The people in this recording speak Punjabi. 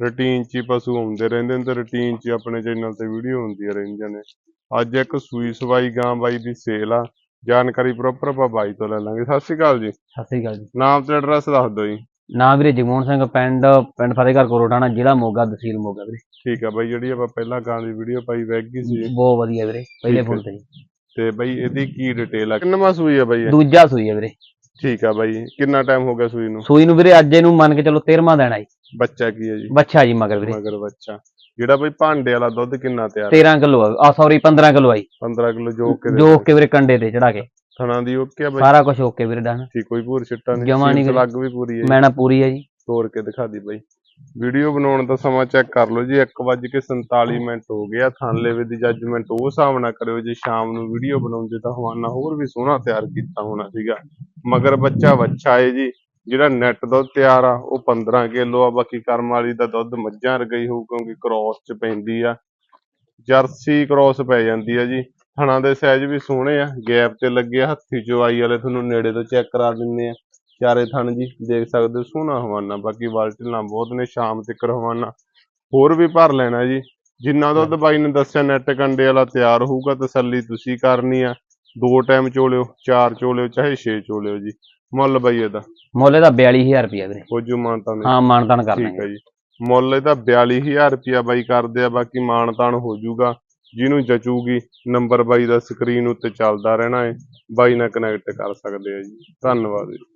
ਰੂਟੀਨ 'ਚ ਹੀ ਪਸ਼ੂ ਆਉਂਦੇ ਰਹਿੰਦੇ ਨੇ ਤੇ ਰੂਟੀਨ 'ਚ ਹੀ ਆਪਣੇ ਚੈਨਲ ਤੇ ਵੀਡੀਓ ਹੁੰਦੀਆਂ ਰਹਿੰਦੀਆਂ ਨੇ। ਅੱਜ ਇੱਕ ਸੂਈ ਸਵਾਈ ਗਾਂ ਬਾਈ ਦੀ ਸੇਲ ਆ ਜਾਣਕਾਰੀ ਪ੍ਰੋਪਰ ਆਪਾਂ ਬਾਈ ਤੋਂ ਲੈ ਲਾਂਗੇ। ਸਤਿ ਸ਼੍ਰੀ ਅਕਾਲ ਜੀ। ਸਤਿ ਸ੍ਰੀ ਅਕਾਲ ਜੀ। ਨਾਮ ਤੇ ਐਡਰੈਸ ਦੱਸ ਦਿਓ ਜੀ। ਨਾਮ ਵੀਰੇ ਜਗਮੋਹਨ ਸਿੰਘ ਪਿੰਡ ਪਿੰਡ ਫਤਿਹਗੜ੍ਹ ਕੋਰੋਟਾਣਾ ਜ਼ਿਲ੍ਹਾ ਮੋਗਾ ਤਹਿਸੀਲ ਮੋਗਾ ਵੀਰੇ। ਠੀਕ ਆ ਬਾਈ ਜਿਹੜੀ ਆਪਾਂ ਪਹਿਲਾਂ ਗਾਂ ਦੀ ਵੀਡੀਓ ਪਾਈ ਵੈਗੀ ਸੀ। ਬਹੁਤ ਵਧੀਆ ਵੀਰੇ ਪਹਿਲੇ ਫੁੱਲ ਤੇ ਜੀ। ਤੇ ਬਾਈ ਇਹਦੀ ਕੀ ਡਿਟੇਲ ਆ? ਕਿੰਨਵਾਂ ਸੂਈ ਆ ਬਾਈ ਇਹ? ਦੂਜਾ ਸੂਈ ਹੈ ਵੀਰੇ। ਠੀਕ ਆ ਬਾਈ ਕਿੰਨਾ ਟਾਈਮ ਹੋ ਗਿਆ ਸੂਈ ਨੂੰ? ਸੂਈ ਨੂੰ ਵੀਰੇ ਅੱਜ ਇਹਨੂੰ ਮੰਨ ਕੇ ਚਲੋ 13ਵਾਂ ਦੇਣਾ ਜੀ ਬੱਚਾ ਕੀ ਹੈ ਜੀ? ਬੱਚਾ ਜੀ ਮਗਰ ਵੀਰੇ। ਮਗਰ ਬੱਚਾ। ਜਿਹੜਾ ਬਾਈ ਭਾਂਡੇ ਵਾਲਾ ਦੁੱਧ ਕਿੰਨਾ ਤਿਆਰ 13 ਕਿਲੋ ਆ। ਸੌਰੀ 15 ਕਿਲੋ ਆਈ 15 ਕਿਲੋ ਜੋ ਕੇ ਜੋ ਕੇ ਵੀਰੇ ਕੰਡੇ ਤੇ ਚੜਾ ਕੇ। ਥਣਾ ਦੀ ਓਕੇ ਆ ਬਾਈ? ਸਾਰਾ ਕੁਝ ਓਕੇ ਵੀਰੇ ਡਨ। ਠੀਕ ਕੋਈ ਭੂਰ ਛਿੱਟਾ ਨਹੀਂ। ਜਮਾਂ। ਲੱਗ ਵੀ ਪੂਰੀ ਹੈ ਮੈਣਾ ਪੂਰੀ ਹੈ ਜੀ। ਤੋੜ ਕੇ ਦਿਖਾ ਦੀ ਬਾਈ। ਵੀਡੀਓ ਬਣਾਉਣ ਦਾ ਸਮਾਂ ਚੈੱਕ ਕਰ ਲਓ ਜੀ। 1:47 ਮਿੰਟ ਹੋ ਗਿਆ ਥਾਨਲੇਵੇ ਦੀ ਜੱਜਮੈਂਟ ਉਹ ਹਿਸਾਬ ਨਾਲ ਕਰਿਓ ਜੇ। ਸ਼ਾਮ ਨੂੰ ਵੀਡੀਓ ਬਣਾਉਂਦੇ ਤਾਂ ਹਵਾਨਾ ਹੋਰ ਵੀ ਸੋਹਣਾ ਤਿਆਰ ਕੀਤਾ ਹੋਣਾ ਸੀਗਾ। ਮਗਰ ਬੱਚਾ ਵੱਛਾ ਏ ਜੀ। ਜਿਹੜਾ ਨੈਟ ਦੁੱਧ ਤਿਆਰ ਆ ਉਹ 15 ਕਿਲੋ ਆ ਬਾਕੀ ਕਰਮ ਵਾਲੀ ਦਾ ਦੁੱਧ ਮੱਝਾਂ ਰਗਈ ਹੋਊ ਕਿਉਂਕਿ ਕ੍ਰੋਸ ਚ ਪੈਂਦੀ ਆ। ਜਰਸੀ ਕ੍ਰੋਸ ਪੈ ਜਾਂਦੀ ਆ ਜੀ। ਥਣਾ ਦੇ ਸਾਈਜ਼ ਵੀ ਸੋਹਣੇ ਆ ਗੈਪ ਤੇ ਲੱਗੇ ਆ, ਹੱਥੀ ਚਵਾਈ ਵਾਲੇ ਤੁਹਾਨੂੰ ਨੇੜੇ ਤੋਂ ਚੈੱਕ ਕਰਾ ਦਿੰਨੇ ਆ। ਚਾਰੇ ਥਣ ਜੀ ਦੇਖ ਸਕਦੇ ਹੋ ਸੋਹਣਾ ਹਵਾਨਾ ਬਾਕੀ ਬਾਲਟੀਆਂ ਬਹੁਤ ਨੇ ਸ਼ਾਮ ਤੱਕ ਹਵਾਨਾ। ਹੋਰ ਵੀ ਭਰ ਲੈਣਾ ਜੀ। ਜਿੰਨਾ ਦੁੱਧ ਬਾਈ ਨੇ ਦੱਸਿਆ ਨੈਟ ਕੰਡੇ ਵਾਲਾ ਤਿਆਰ ਹੋਊਗਾ ਤਸੱਲੀ ਤੁਸੀਂ ਕਰਨੀ ਆ। ਦੋ ਟਾਈਮ ਚੋਲਿਓ ਚਾਰ ਚੋਲਿਓ ਚਾਹੇ ਛੇ ਚੋਲਿਓ ਜੀ। ਮੁੱਲ ਬਾਈ ਇਹਦਾ। ਮੁੱਲ ਇਹਦਾ 42000 ਰੁਪਏ ਵੀਰੇ। ਹੋ ਜੂ ਮਾਨਤਾ ਨੇ ਹਾਂ ਮਾਨਤਾਨ ਕਰ ਠੀਕ ਹੈ ਜੀ। ਮੁੱਲ ਇਹਦਾ 42000 ਰੁਪਿਆ ਬਾਈ ਕਰਦੇ ਆ ਬਾਕੀ ਮਾਨਤਾਨ ਹੋ ਜਾਊਗਾ। ਜਿਹਨੂੰ ਜਚੂਗੀ ਨੰਬਰ ਬਾਈ ਦਾ ਸਕਰੀਨ ਉੱਤੇ ਚੱਲਦਾ ਰਹਿਣਾ ਹੈ ਬਾਈ ਨਾਲ ਕਨੈਕਟ ਕਰ ਸਕਦੇ ਆ ਜੀ। ਧੰਨਵਾਦ ਜੀ।